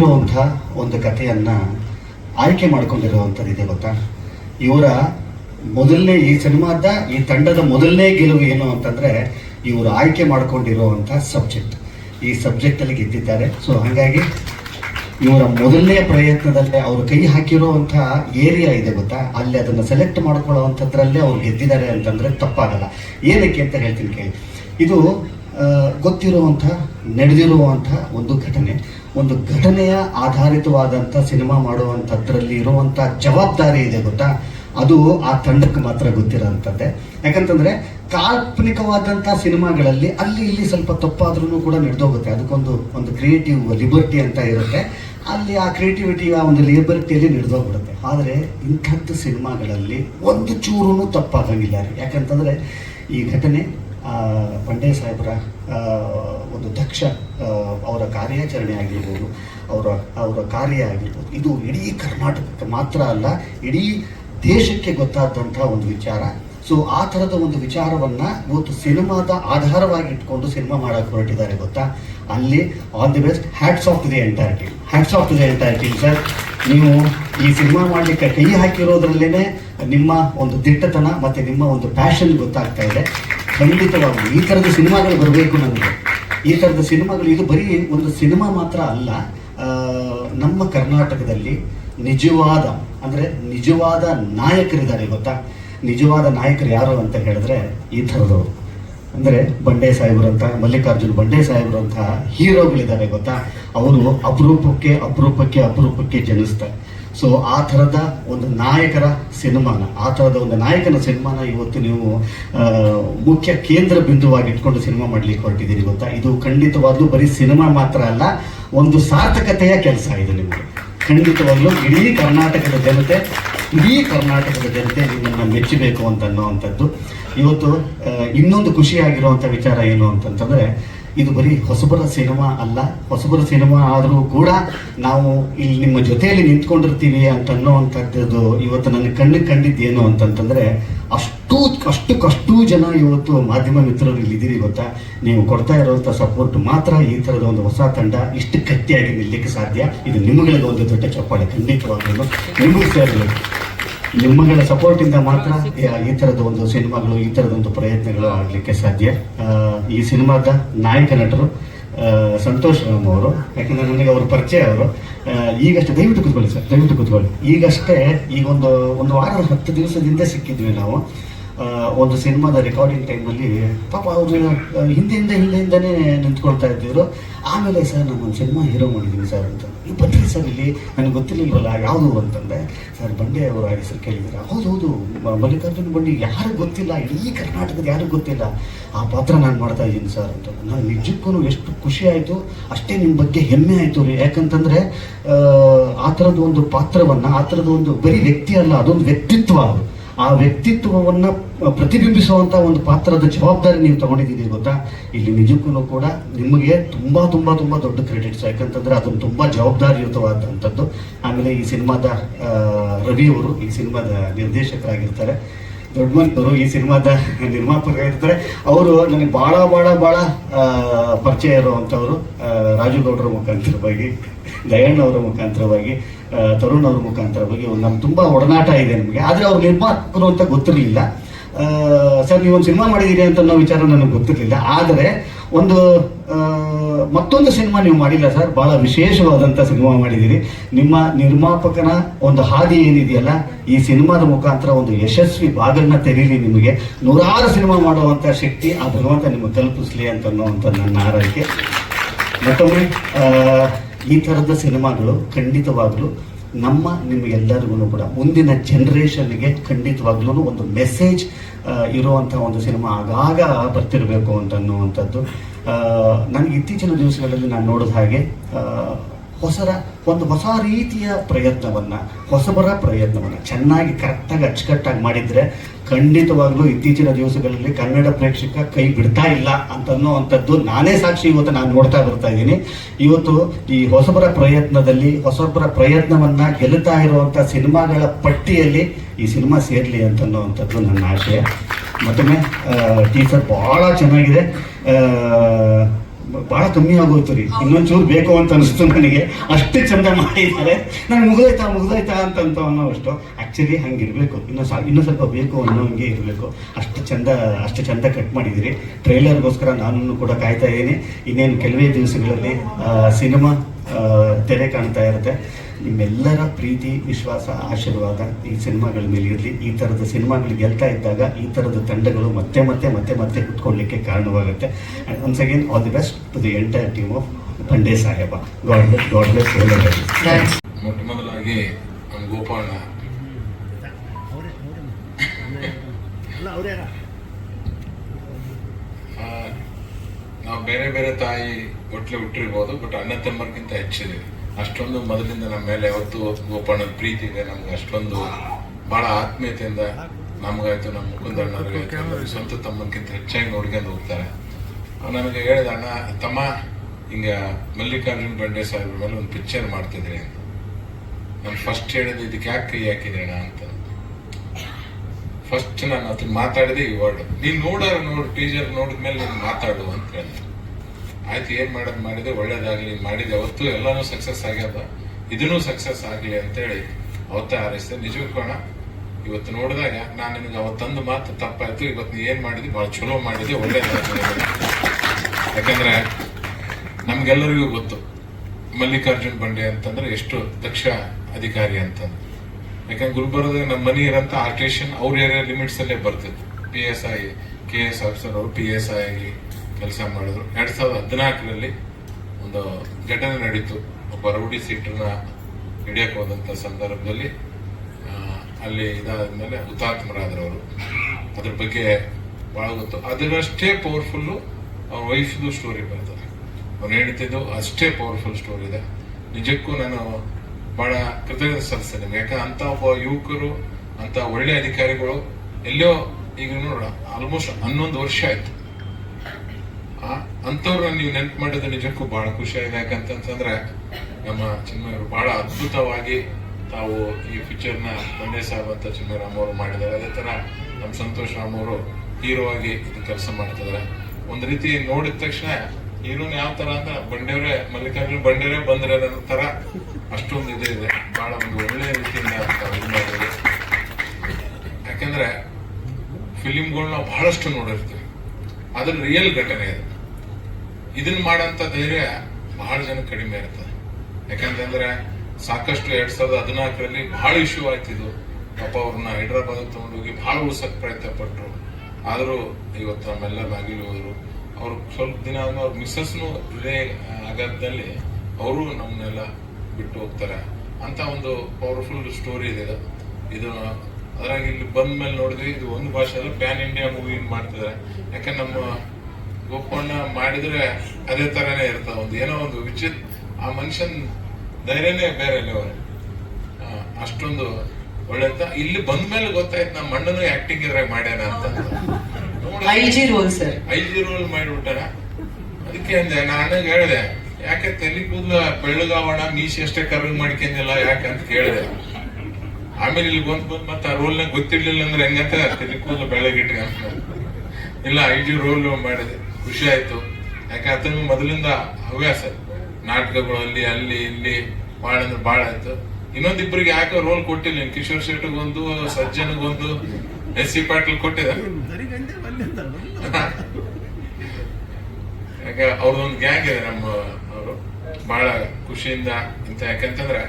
ಇರುವಂಥ ಒಂದು ಕಥೆಯನ್ನ ಆಯ್ಕೆ ಮಾಡ್ಕೊಂಡಿರುವಂಥದ್ದಿದೆ ಗೊತ್ತಾ? ಇವರ ಮೊದಲನೇ ಈ ಸಿನಿಮಾದ, ಈ ತಂಡದ ಮೊದಲನೇ ಗೆಲುವು ಏನು ಅಂತಂದ್ರೆ ಇವರು ಆಯ್ಕೆ ಮಾಡ್ಕೊಂಡಿರುವಂಥ ಸಬ್ಜೆಕ್ಟ್. ಈ ಸಬ್ಜೆಕ್ಟ್ ಅಲ್ಲಿ ಗೆದ್ದಿದ್ದಾರೆ. ಸೊ ಹಾಗಾಗಿ ಇವರ ಮೊದಲನೇ ಪ್ರಯತ್ನದಲ್ಲೇ ಅವರು ಕೈ ಹಾಕಿರುವಂಥ ಏರಿಯಾ ಇದೆ ಗೊತ್ತಾ? ಅಲ್ಲಿ ಅದನ್ನು ಸೆಲೆಕ್ಟ್ ಮಾಡ್ಕೊಳ್ಳುವಂಥದ್ರಲ್ಲೇ ಅವ್ರು ಗೆದ್ದಿದ್ದಾರೆ ಅಂತಂದ್ರೆ ತಪ್ಪಾಗಲ್ಲ. ಏನಕ್ಕೆ ಅಂತ ಹೇಳ್ತೀನಿ ಕೇಳಿ. ಇದು ಗೊತ್ತಿರುವಂಥ, ನಡೆದಿರುವಂಥ ಒಂದು ಘಟನೆ. ಒಂದು ಘಟನೆಯ ಆಧಾರಿತವಾದಂಥ ಸಿನಿಮಾ ಮಾಡುವಂಥದ್ರಲ್ಲಿ ಇರುವಂಥ ಜವಾಬ್ದಾರಿ ಇದೆ ಗೊತ್ತಾ? ಅದು ಆ ತಂಡಕ್ಕೆ ಮಾತ್ರ ಗೊತ್ತಿರೋಂಥದ್ದೇ. ಯಾಕಂತಂದ್ರೆ ಕಾಲ್ಪನಿಕವಾದಂಥ ಸಿನಿಮಾಗಳಲ್ಲಿ ಅಲ್ಲಿ ಇಲ್ಲಿ ಸ್ವಲ್ಪ ತಪ್ಪಾದ್ರೂ ಕೂಡ ನಡೆದೋಗುತ್ತೆ. ಅದಕ್ಕೊಂದು ಒಂದು ಕ್ರಿಯೇಟಿವ್ ಲಿಬರ್ಟಿ ಅಂತ ಇರುತ್ತೆ. ಅಲ್ಲಿ ಆ ಕ್ರಿಯೇಟಿವಿಟಿ ಆ ಒಂದು ಲಿಬರ್ಟಿಯಲ್ಲಿ ನಡೆದೋಗ್ಬಿಡುತ್ತೆ. ಆದರೆ ಇಂಥದ್ದು ಸಿನಿಮಾಗಳಲ್ಲಿ ಒಂದು ಚೂರು ತಪ್ಪಾಗಂಗಿಲ್ಲ ರೀ. ಯಾಕಂತಂದ್ರೆ ಈ ಘಟನೆ ಬಂಡೆ ಸಾಹೇಬರ ಒಂದು ದಕ್ಷ ಅವರ ಕಾರ್ಯಾಚರಣೆ ಆಗಿರ್ಬೋದು, ಅವರ ಅವರ ಕಾರ್ಯ ಆಗಿರ್ಬೋದು, ಇದು ಇಡೀ ಕರ್ನಾಟಕಕ್ಕೆ ಮಾತ್ರ ಅಲ್ಲ, ಇಡೀ ದೇಶಕ್ಕೆ ಗೊತ್ತಾದಂಥ ಒಂದು ವಿಚಾರ. ಸೊ ಆ ಥರದ ಒಂದು ವಿಚಾರವನ್ನ ಇವತ್ತು ಸಿನಿಮಾದ ಆಧಾರವಾಗಿ ಇಟ್ಕೊಂಡು ಸಿನಿಮಾ ಮಾಡಕ್ಕೆ ಹೊರಟಿದ್ದಾರೆ ಗೊತ್ತಾ? ಅಲ್ಲಿ all the best hats off to the entire team hats off the entire team sir ನೀವು ಈ ಸಿನಿಮಾ ಮಾಡಲಿಕ್ಕೆ ಕೈ ಹಾಕಿರೋದ್ರಲ್ಲೇ ನಿಮ್ಮ ಒಂದು ದಿಟ್ಟತನ ಮತ್ತೆ ನಿಮ್ಮ ಒಂದು ಪ್ಯಾಷನ್ ಗೊತ್ತಾಗ್ತಾ ಇದೆ. ಖಂಡಿತವಾಗ್ಲೂ ಈ ಥರದ ಸಿನಿಮಾಗಳು ಬರಬೇಕು ನಮಗೆ. ಈ ಥರದ ಸಿನಿಮಾಗಳು, ಇದು ಬರೀ ಒಂದು ಸಿನಿಮಾ ಮಾತ್ರ ಅಲ್ಲ ನಮ್ಮ ಕರ್ನಾಟಕದಲ್ಲಿ ನಿಜವಾದ, ಅಂದ್ರೆ ನಿಜವಾದ ನಾಯಕರಿದ್ದಾರೆ ಗೊತ್ತಾ? ನಿಜವಾದ ನಾಯಕರು ಯಾರು ಅಂತ ಹೇಳಿದ್ರೆ ಈ ಥರದವರು ಅಂದ್ರೆ ಬಂಡೆ ಸಾಹೇಬರಂತ ಮಲ್ಲಿಕಾರ್ಜುನ್ ಬಂಡೆ ಸಾಹೇಬರಂತ ಹೀರೋಗಳಿದ್ದಾರೆ ಗೊತ್ತಾ? ಅವರು ಅಪರೂಪಕ್ಕೆ ಅಪರೂಪಕ್ಕೆ ಅಪರೂಪಕ್ಕೆ ಜನಿಸ್ತಾರೆ. ಸೊ ಆ ಥರದ ಒಂದು ನಾಯಕರ ಸಿನಿಮಾನ, ಆ ಥರದ ಒಂದು ನಾಯಕನ ಸಿನಿಮಾನ ಇವತ್ತು ನೀವು ಮುಖ್ಯ ಕೇಂದ್ರ ಬಿಂದುವಾಗಿ ಇಟ್ಕೊಂಡು ಸಿನಿಮಾ ಮಾಡ್ಲಿಕ್ಕೆ ಹೊರಟಿದ್ದೀರಿ ಗೊತ್ತಾ? ಇದು ಖಂಡಿತವಾಗ್ಲೂ ಬರೀ ಸಿನಿಮಾ ಮಾತ್ರ ಅಲ್ಲ, ಒಂದು ಸಾರ್ಥಕತೆಯ ಕೆಲಸ ಇದು ನಿಮಗೆ. ಖಂಡಿತವಾಗ್ಲೂ ಇಡೀ ಕರ್ನಾಟಕದ ಜನತೆ, ಇಡೀ ಕರ್ನಾಟಕದ ಜನತೆ ನಿಮ್ಮನ್ನು ಮೆಚ್ಚಬೇಕು ಅಂತ ಅನ್ನೋವಂಥದ್ದು. ಇವತ್ತು ಇನ್ನೊಂದು ಖುಷಿಯಾಗಿರುವಂಥ ವಿಚಾರ ಏನು ಅಂತಂತಂದ್ರೆ ಇದು ಬರೀ ಹೊಸಬರ ಸಿನಿಮಾ ಅಲ್ಲ. ಹೊಸಬರ ಸಿನಿಮಾ ಆದರೂ ಕೂಡ ನಾವು ಇಲ್ಲಿ ನಿಮ್ಮ ಜೊತೆಯಲ್ಲಿ ನಿಂತ್ಕೊಂಡಿರ್ತೀವಿ ಅಂತ ಅನ್ನೋವಂಥದ್ದು ಇವತ್ತು ನನ್ನ ಕಣ್ಣಿಗೆ ಕಂಡಿದ್ದೇನು ಅಂತಂತಂದ್ರೆ ಅಷ್ಟು ಅಷ್ಟಕ್ಕಷ್ಟು ಜನ ಇವತ್ತು ಮಾಧ್ಯಮ ಮಿತ್ರರು ಇಲ್ಲಿದ್ದೀರಿ ಗೊತ್ತಾ? ನೀವು ಕೊಡ್ತಾ ಇರುವಂಥ ಸಪೋರ್ಟ್ ಮಾತ್ರ ಈ ಥರದ ಒಂದು ಹೊಸ ತಂಡ ಇಷ್ಟು ಗಟ್ಟಿಯಾಗಿ ನಿಲ್ಲಕ್ಕೆ ಸಾಧ್ಯ. ಇದು ನಿಮ್ಮಗಳಿಗೆ ಒಂದು ದೊಡ್ಡ ಚಪ್ಪಾಳೆ, ಖಂಡಿತವಾಗಲು. ನಿಮಗೂ ಸೇರಿ ನಿಮ್ಮಗಳ ಸಪೋರ್ಟಿಂದ ಮಾತ್ರ ಈ- ಥರದ ಒಂದು ಸಿನಿಮಾಗಳು, ಈ ಥರದ ಒಂದು ಪ್ರಯತ್ನಗಳು ಆಗಲಿಕ್ಕೆ ಸಾಧ್ಯ. ಈ ಸಿನಿಮಾದ ನಾಯಕ ನಟರು ಸಂತೋಷ್ ರಾಮ್ ಅವರು, ಯಾಕಂದ್ರೆ ನನಗೆ ಅವರು ಪರಿಚಯ ಅವರು ಈಗಷ್ಟೇ ದಯವಿಟ್ಟು ಕೂತ್ಕೊಳ್ಳಿ ಸರ್, ದಯವಿಟ್ಟು ಕೂತ್ಕೊಳ್ಳಿ. ಈಗಷ್ಟೇ ಈಗ ಒಂದು ಒಂದು ವಾರ ಹತ್ತು ದಿವಸದಿಂದ ಸಿಕ್ಕಿದ್ವಿ ನಾವು. ಒಂದು ಸಿನಿಮಾದ ರೆಕಾರ್ಡಿಂಗ್ ಟೈಮಲ್ಲಿ ಪಾಪ ಅವರು ಹಿಂದಿಂದ ಹಿಂದೆಯಿಂದನೇ ನಿಂತ್ಕೊಳ್ತಾ ಇದ್ದಿದ್ರು. ಆಮೇಲೆ ಸರ್, ನಾನು ಒಂದು ಸಿನಿಮಾ ಹೀರೋ ಮಾಡಿದ್ದೀನಿ ಸರ್ ಅಂತ. ನೀವು ಬನ್ನಿ ಸರ್ ಇಲ್ಲಿ ನನಗೆ ಗೊತ್ತಿರ್ಲಿಲ್ವಲ್ಲ, ಯಾವುದು ಅಂತಂದೆ. ಸರ್, ಬಂಡೆ ಅವರ ಹೆಸರು ಕೇಳಿದ್ರೆ ಹೌದು ಹೌದು. ಮಲ್ಲಿಕಾರ್ಜುನ ಬಂಡಿ ಯಾರು ಗೊತ್ತಿಲ್ಲ, ಇಡೀ ಕರ್ನಾಟಕದ ಯಾರಿಗೂ ಗೊತ್ತಿಲ್ಲ. ಆ ಪಾತ್ರ ನಾನು ಮಾಡ್ತಾ ಇದ್ದೀನಿ ಸರ್ ಅಂತ. ನಾನು ನಿಜಕ್ಕೂ ಎಷ್ಟು ಖುಷಿ ಆಯಿತು, ಅಷ್ಟೇ ನಿಮ್ಮ ಬಗ್ಗೆ ಹೆಮ್ಮೆ ಆಯಿತು ರೀ. ಯಾಕಂತಂದರೆ, ಆ ಥರದ ಒಂದು ಪಾತ್ರವನ್ನು, ಆ ಥರದ ಒಂದು ಬರೀ ವ್ಯಕ್ತಿ ಅಲ್ಲ, ಅದೊಂದು ವ್ಯಕ್ತಿತ್ವ ಅದು. ಆ ವ್ಯಕ್ತಿತ್ವವನ್ನ ಪ್ರತಿಬಿಂಬಿಸುವಂತ ಒಂದು ಪಾತ್ರದ ಜವಾಬ್ದಾರಿ ನೀವು ತಗೊಂಡಿದ್ದೀರಿ ಗೊತ್ತಾ? ಇಲ್ಲಿ ನಿಜಕ್ಕೂ ಕೂಡ ನಿಮಗೆ ತುಂಬಾ ತುಂಬಾ ತುಂಬಾ ದೊಡ್ಡ ಕ್ರೆಡಿಟ್ಸ್ ಯಾಕಂತಂದ್ರೆ ಅದೊಂದು ತುಂಬಾ ಜವಾಬ್ದಾರಿಯುತವಾದಂಥದ್ದು. ಆಮೇಲೆ ಈ ಸಿನಿಮಾದ ರವಿಯವರು, ಈ ಸಿನಿಮಾದ ನಿರ್ದೇಶಕರಾಗಿರ್ತಾರೆ. ದೊಡ್ಡಮಂತರು ಈ ಸಿನಿಮಾದ ನಿರ್ಮಾಪಕರಾಗಿರ್ತಾರೆ. ಅವರು ನನಗೆ ಬಹಳ ಬಹಳ ಬಹಳ ಪರಿಚಯ ಇರುವಂಥವರು ರಾಜು ಗೌಡರ ಮುಖಾಂತರವಾಗಿ ದಯಣ್ಣವರ ಮುಖಾಂತರವಾಗಿ ತರುಣ್ ಅವ್ರ ಮುಖಾಂತರ ಬಗ್ಗೆ ಒಂದು ನಮ್ಗೆ ತುಂಬಾ ಒಡನಾಟ ಇದೆ ನಮಗೆ. ಆದ್ರೆ ಅವ್ರು ನಿರ್ಮಾಪಕರು ಅಂತ ಗೊತ್ತಿರಲಿಲ್ಲ. ಸರ್ ನೀವು ಒಂದು ಸಿನಿಮಾ ಮಾಡಿದ್ದೀರಿ ಅಂತ ಅನ್ನೋ ವಿಚಾರ ನನಗೆ ಗೊತ್ತಿರಲಿಲ್ಲ. ಆದರೆ ಒಂದು ಮತ್ತೊಂದು ಸಿನಿಮಾ ನೀವು ಮಾಡಿಲ್ಲ ಸರ್. ಬಹಳ ವಿಶೇಷವಾದಂಥ ಸಿನಿಮಾ ಮಾಡಿದ್ದೀರಿ. ನಿಮ್ಮ ನಿರ್ಮಾಪಕನ ಒಂದು ಹಾದಿ ಏನಿದೆಯಲ್ಲ, ಈ ಸಿನಿಮಾದ ಮುಖಾಂತರ ಒಂದು ಯಶಸ್ವಿ ಬಾಗಿಲನ್ನ ತೆರೀಲಿ ನಿಮಗೆ. ನೂರಾರು ಸಿನಿಮಾ ಮಾಡುವಂಥ ಶಕ್ತಿ ಆ ಭಗವಂತ ನಿಮಗೆ ತಲುಪಿಸ್ಲಿ ಅಂತ ಅನ್ನುವಂಥ ನನ್ನ ಆರೈಕೆ ಮತ್ತೊಮ್ಮೆ ಈ ಥರದ ಸಿನಿಮಾಗಳು ಖಂಡಿತವಾಗ್ಲೂ ನಮ್ಮ ನಿಮಗೆಲ್ಲರಿಗೂ ಕೂಡ ಮುಂದಿನ ಜನರೇಷನ್ಗೆ ಖಂಡಿತವಾಗ್ಲೂ ಒಂದು ಮೆಸೇಜ್ ಇರುವಂಥ ಒಂದು ಸಿನಿಮಾ ಆಗಾಗ ಬರ್ತಿರಬೇಕು ಅಂತ ಅನ್ನುವಂಥದ್ದು. ನನಗೆ ಇತ್ತೀಚಿನ ದಿವಸಗಳಲ್ಲಿ ನಾನು ನೋಡಿದ ಹಾಗೆ ಹೊಸರ ಒಂದು ಹೊಸ ರೀತಿಯ ಪ್ರಯತ್ನವನ್ನ, ಹೊಸಬರ ಪ್ರಯತ್ನವನ್ನ, ಚೆನ್ನಾಗಿ ಕರೆಕ್ಟಾಗಿ ಅಚ್ಚುಕಟ್ಟಾಗಿ ಮಾಡಿದ್ರೆ ಖಂಡಿತವಾಗ್ಲೂ ಇತ್ತೀಚಿನ ದಿವಸಗಳಲ್ಲಿ ಕನ್ನಡ ಪ್ರೇಕ್ಷಕ ಕೈ ಬಿಡ್ತಾ ಇಲ್ಲ ಅಂತ ಅನ್ನೋವಂಥದ್ದು ನಾನೇ ಸಾಕ್ಷಿ ಇವತ್ತು ನಾನು ನೋಡ್ತಾ ಬರ್ತಾ ಇದ್ದೀನಿ. ಇವತ್ತು ಈ ಹೊಸಬರ ಪ್ರಯತ್ನದಲ್ಲಿ, ಹೊಸಬರ ಪ್ರಯತ್ನವನ್ನ ಗೆಲ್ತಾ ಇರುವಂಥ ಸಿನಿಮಾಗಳ ಪಟ್ಟಿಯಲ್ಲಿ ಈ ಸಿನಿಮಾ ಸೇರ್ಲಿ ಅಂತ ಅನ್ನೋವಂಥದ್ದು ನನ್ನ ಆಶಯ. ಮತ್ತೊಮ್ಮೆ ಟೀಚರ್ ಬಹಳ ಚೆನ್ನಾಗಿದೆ. ಬಹಳ ಕಮ್ಮಿ ಆಗೋಯ್ತು ರೀ. ಇನ್ನೊಂಚೂರು ಬೇಕು ಅಂತ ಅನಿಸ್ತು ನನಗೆ. ಅಷ್ಟು ಚಂದ ಮಾಡಿದ್ದಾರೆ. ನನಗೆ ಮುಗಿದೋಯ್ತಾ ಮುಗಿದೋಯ್ತಾ ಅಂತ ಅಂತ ಅಷ್ಟು ಆ್ಯಕ್ಚುಲಿ ಇರಬೇಕು ಇನ್ನೂ ಸ್ವಲ್ಪ ಇನ್ನೂ ಸ್ವಲ್ಪ ಬೇಕು ಅನ್ನೋ ಹಂಗೆ ಇರಬೇಕು. ಅಷ್ಟು ಚಂದ ಅಷ್ಟು ಚಂದ ಕಟ್ ಮಾಡಿದಿರಿ ಟ್ರೈಲರ್ಗೋಸ್ಕರ ನಾನು ಕೂಡ ಕಾಯ್ತಾ ಇದ್ದೀನಿ. ಇನ್ನೇನು ಕೆಲವೇ ದಿವಸಗಳಲ್ಲಿ ಸಿನಿಮಾ ತೆರೆ ಕಾಣ್ತಾ ಇರುತ್ತೆ. ನಿಮ್ಮೆಲ್ಲರ ಪ್ರೀತಿ ವಿಶ್ವಾಸ ಆಶೀರ್ವಾದ ಈ ಸಿನಿಮಾಗಳ ಮೇಲೆ ಇರಲಿ. ಈ ಥರದ ಸಿನಿಮಾಗಳು ಗೆಲ್ತಾ ಇದ್ದಾಗ ಈ ಥರದ ತಂಡಗಳು ಮತ್ತೆ ಮತ್ತೆ ಮತ್ತೆ ಮತ್ತೆ ಕುತ್ಕೊಳ್ಳಿಕ್ಕೆ ಕಾರಣವಾಗುತ್ತೆ. And once again all the best to the entire team of ಪಂಡೆ ಸಾಹೇಬ ಗಾಡ್ ಬ್ಲೆಸ್ ಗಾಡ್ ಬ್ಲೆಸ್ ಮೊಟ್ಟ ಮೊದಲಾಗಿ ಗೋಪಾಲಣ್ಣ ನಾವು ಬೇರೆ ಬೇರೆ ತಾಯಿ ಒಟ್ಲೆ ಹುಟ್ಟಿರ್ಬೋದು ಬಟ್ ಅಣ್ಣ ತಮ್ಮರ್ಗಿಂತ ಹೆಚ್ಚಿದೆ. ಅಷ್ಟೊಂದು ಮೊದಲಿಂದ ನಮ್ಮ ಮೇಲೆ ಯಾವತ್ತು ಗೋಪಣ್ಣನ ಪ್ರೀತಿ ಇದೆ. ನಮ್ಗೆ ಅಷ್ಟೊಂದು ಬಹಳ ಆತ್ಮೀಯತೆಯಿಂದ ನಮ್ಗಾಯ್ತು ನಮ್ಮ ಮುಕುಂದಣ್ಣವ್ರಿಗೆ ಸ್ವಂತ ತಮ್ಮನಕ್ಕಿಂತ ಹೆಚ್ಚಾಗಿ ನೋಡ್ಕೊಂಡು ಹೋಗ್ತಾರೆ. ನನಗೆ ಹೇಳಿದ, ಅಣ್ಣ, ತಮ್ಮ, ಹಿಂಗ ಮಲ್ಲಿಕಾರ್ಜುನ್ ಬಂಡೆ ಸಾಹೇಬ್ರ ಮೇಲೆ ಒಂದು ಪಿಕ್ಚರ್ ಮಾಡ್ತಿದ್ರೆ ಅಂತ. ನಾನು ಫಸ್ಟ್ ಹೇಳಿದ ಇದಕ್ಕೆ ಯಾಕೆ ಕೈ ಅಣ್ಣ? ಅಂತ. ಫಸ್ಟ್ ನಾನು ಅದನ್ನ ಮಾತಾಡಿದೆ ಈ ವರ್ಡ್ ನೀನು ನೋಡೋರು ನೋಡು ಟೀಚರ್ ನೋಡಿದ್ಮೇಲೆ ನೀನು ಮಾತಾಡು ಅಂತ ಹೇಳಿದೆ ಆಯ್ತು, ಏನ್ ಮಾಡೋದು ಮಾಡಿದೆ, ಒಳ್ಳೇದಾಗ್ಲಿ, ಮಾಡಿದೆ, ಅವತ್ತು ಎಲ್ಲಾನು ಸಕ್ಸಸ್ ಆಗ್ಯದ. ಇದನ್ನು ಸಕ್ಸಸ್ ಆಗ್ಲಿ ಅಂತೇಳಿ ಅವತ್ತೇ ಹಾರೈಸಿದೆ. ನಿಜಕ್ಕೂ ಕೋಣ ಇವತ್ತು ನೋಡಿದಾಗ ನಾನು ನಿನಗೆ ಅವತ್ತೊಂದು ಮಾತು ತಪ್ಪಾಯ್ತು. ಇವತ್ತು ನೀ ಏನ್ ಮಾಡಿದ್ವಿ ಬಹಳ ಚಲೋ ಮಾಡಿದೆ ಒಳ್ಳೇದಾಗ್ಲಿ. ಯಾಕಂದ್ರೆ ನಮ್ಗೆಲ್ಲರಿಗೂ ಗೊತ್ತು, ಮಲ್ಲಿಕಾರ್ಜುನ್ ಬಂಡೆ ಅಂತಂದ್ರೆ ಎಷ್ಟು ದಕ್ಷ ಅಧಿಕಾರಿ ಅಂತಂದ್ರೆ. ಯಾಕಂದ್ರೆ ಗುಲ್ಬರ್ಗದಾಗ ನಮ್ಮ ಮನಿ ಇರೋಂಥ ಆರ್ಟೇಷನ್ ಅವ್ರ ಏರಿಯಾ ಲಿಮಿಟ್ಸ್ ಅಲ್ಲೇ ಬರ್ತಿತ್ತು P S I K S officer ಅವರು ಪಿ ಎಸ್ ಐ ಆಗಿ ಕೆಲಸ ಮಾಡಿದ್ರು. ಎರಡ್ ಸಾವಿರದ ಹದಿನಾಲ್ಕರಲ್ಲಿ ಒಂದು ಘಟನೆ ನಡೀತು. ಒಬ್ಬ ರೌಡಿ ಸೀಟರ್ನ ಹಿಡಿಯಕ್ಕೆ ಹೋದಂತ ಸಂದರ್ಭದಲ್ಲಿ ಅಲ್ಲಿ ಇದಾದ್ಮೇಲೆ ಹುತಾತ್ಮರಾದ್ರು ಅವರು ಅದ್ರ ಬಗ್ಗೆ ಭಾಳ ಗೊತ್ತು. ಅದರಷ್ಟೇ ಪವರ್ಫುಲ್ಲು ಅವ್ರ ವೈಫ್ದು ಸ್ಟೋರಿ ಬರ್ತದೆ. ಅವ್ರು ಹೇಳ್ತಿದ್ದು ಅಷ್ಟೇ ಪವರ್ಫುಲ್ ಸ್ಟೋರಿ ಇದೆ. ನಿಜಕ್ಕೂ ನಾನು ಬಹಳ ಕೃತಜ್ಞತೆ ಸಲ್ಲಿಸ್ತೇನೆ ನಿಮ್ಗೆ. ಯಾಕಂದ್ರೆ ಅಂತ ಒಬ್ಬ ಯುವಕರು, ಅಂಥ ಒಳ್ಳೆ ಅಧಿಕಾರಿಗಳು ಎಲ್ಲೋ ಈಗ ನೋಡೋಣ ಆಲ್ಮೋಸ್ಟ್ ಹನ್ನೊಂದು ವರ್ಷ ಆಯ್ತು. ಅಂಥವ್ರನ್ನ ನೀವು ನೆನ್ಪು ಮಾಡೋದು ನಿಜಕ್ಕೂ ಬಹಳ ಖುಷಿ ಆಗಿದೆ ಯಾಕಂತಂದ್ರೆ ನಮ್ಮ ಚಿನ್ಮಯರು ಬಹಳ ಅದ್ಭುತವಾಗಿ ತಾವು ಈ ಪಿಕ್ಚರ್ನ ಬಂಡೆ ಸಾಹೇಬ್ ಅಂತ ಚಿನ್ಮಯರಾಮ್ ಅವರು ಮಾಡಿದ್ದಾರೆ. ಅದೇ ಥರ ನಮ್ಮ ಸಂತೋಷ್ ರಾಮ್ ಅವರು ಹೀರೋ ಆಗಿ ಇದು ಕೆಲಸ ಮಾಡ್ತಿದ್ದಾರೆ. ಒಂದು ರೀತಿ ನೋಡಿದ ತಕ್ಷಣ ಹೀರೋನ್ ಯಾವ ತರ ಅಂತ ಬಂಡೆಯವರೇ ಮಲ್ಲಿಕಾರ್ಜುನ್ ಬಂಡೆಯವರೇ ಬಂದ್ರೆ ಅನ್ನೋ ತರ ಅಷ್ಟೊಂದು ಇದು. ಇದೆ ಬಹಳ ಒಂದು ಒಳ್ಳೆ ರೀತಿಯಿಂದ ಇದು ಮಾಡಿದ್ದಾರೆ. ಯಾಕಂದ್ರೆ ಫಿಲಿಮ್ಗಳನ್ನ ಬಹಳಷ್ಟು ನೋಡಿರ್ತೀವಿ. ಅದ್ರ ರಿಯಲ್ ಘಟನೆ ಇದು. ಇದನ್ನ ಮಾಡಂತ ಧೈರ್ಯ ಬಹಳ ಜನ ಕಡಿಮೆ ಇರ್ತದೆ. ಯಾಕಂತಂದ್ರೆ ಸಾಕಷ್ಟು ಎರಡ್ ಸಾವಿರದ ಹದಿನಾಲ್ಕರಲ್ಲಿ ಬಹಳ ಇಶ್ಯೂ ಆಯ್ತಿದ್ದು ಪಾಪ ಅವ್ರನ್ನ ಹೈದ್ರಾಬಾದ್ ತಗೊಂಡೋಗಿ ಬಹಳ ಉಳಿಸಕ್ ಪ್ರಯತ್ನ ಪಟ್ರು. ಆದ್ರೂ ಇವತ್ತು ನಮ್ಮೆಲ್ಲ ಬಾಗಿಲು ಹೋದ್ರು. ಅವ್ರು ಸ್ವಲ್ಪ ದಿನ ಆದ್ಮೇಲೆ ಅವ್ರ ಮಿಸ್ಸಸ್ನು ಇದೇ ಆಗದ್ದಲ್ಲಿ ಅವರು ನಮ್ಮನ್ನೆಲ್ಲ ಬಿಟ್ಟು ಹೋಗ್ತಾರೆ. ಅಂತ ಒಂದು ಪವರ್ಫುಲ್ ಸ್ಟೋರಿ ಇದೆ ಇದು. ಇದು ಅದ್ರಾಗ ಇಲ್ಲಿ ಬಂದ ಮೇಲೆ ನೋಡಿದ್ವಿ ಇದು ಒಂದು ಭಾಷೆ ಪ್ಯಾನ್ ಇಂಡಿಯಾ ಮೂವಿ ಮಾಡ್ತಿದ್ದಾರೆ ಯಾಕಂದ್ರೆ ನಮ್ಮ ಗೋಪಣ್ಣ ಮಾಡಿದ್ರೆ ಅದೇ ತರನೇ ಇರ್ತಾವ ಒಂದು ಏನೋ ಒಂದು ವಿಚಿತ್ ಆ ಮನುಷ್ಯನ್ ಧೈರ್ಯನೇ ಬೇರೆ ಲೆವೆಲ್ ಅಷ್ಟೊಂದು ಒಳ್ಳೆ ಇಲ್ಲಿ ಬಂದ ಮೇಲೆ ಗೊತ್ತಾಯ್ತು ನಮ್ಮ ಅಣ್ಣನು ಆಕ್ಟಿಂಗ್ ಇದ್ರೆ ಮಾಡ್ಯಾನ ಅಂತ. ಐಜಿ ರೋಲ್ ಮಾಡಿಬಿಟ್ಟಾರ? ಅದಕ್ಕೆ ಅಂದೆ ನಾನು ಅಣ್ಣಗೆ ಹೇಳಿದೆ ಯಾಕೆ ತಲೆ ಕೂದಲ ಬೆಳ್ಳಗಾವಣ ಮೀಸಿ ಅಷ್ಟೇ ಕರ್ಗ್ ಮಾಡ್ಕೊಂಡಿಲ್ಲ ಯಾಕೆ? ಅಂತ ಕೇಳಿದೆ. ಆಮೇಲೆ ಇಲ್ಲಿ ಬಂದ್ ಬಂದ್ ಮತ್ತೆ ಆ ರೋಲ್ ನಂಗೆ ಗೊತ್ತಿರ್ಲಿಲ್ಲ ಅಂದ್ರೆ ಹೆಂಗಂತ ತಲೆ ಕೂದಲು ಬೆಳಗಿಟ್ರಿ ಅಂತ. ಇಲ್ಲ ಐಜಿ ರೋಲ್ ಮಾಡಿದೆ. ಖುಷಿ ಆಯ್ತು. ಯಾಕೆ ಆತನಿಗೆ ಮೊದಲಿಂದ ಹವ್ಯಾಸ. ನಾಟಕಗಳು ಅಲ್ಲಿ ಅಲ್ಲಿ ಇಲ್ಲಿ ಭಾಳ ಅಂದ್ರೆ ಭಾಳ ಆಯ್ತು. ಇನ್ನೊಂದಿಬ್ಬರಿಗೆ ಯಾಕೆ ರೋಲ್ ಕೊಟ್ಟಿಲ್ಲ. ಕಿಶೋರ್ ಶೆಟ್ಟಿಗೊಂದು, ಸಜ್ಜನಿಗೊಂದು ಎಸ್ ಸಿ ಪಾಟೀಲ್ ಕೊಟ್ಟಿದ ಯಾಕೆ, ಅವ್ರದೊಂದು ಗ್ಯಾಂಗ್ ಇದೆ ನಮ್ಮ, ಅವರು. ಬಹಳ ಖುಷಿಯಿಂದ ಇಂತ ಯಾಕಂತಂದ್ರೆ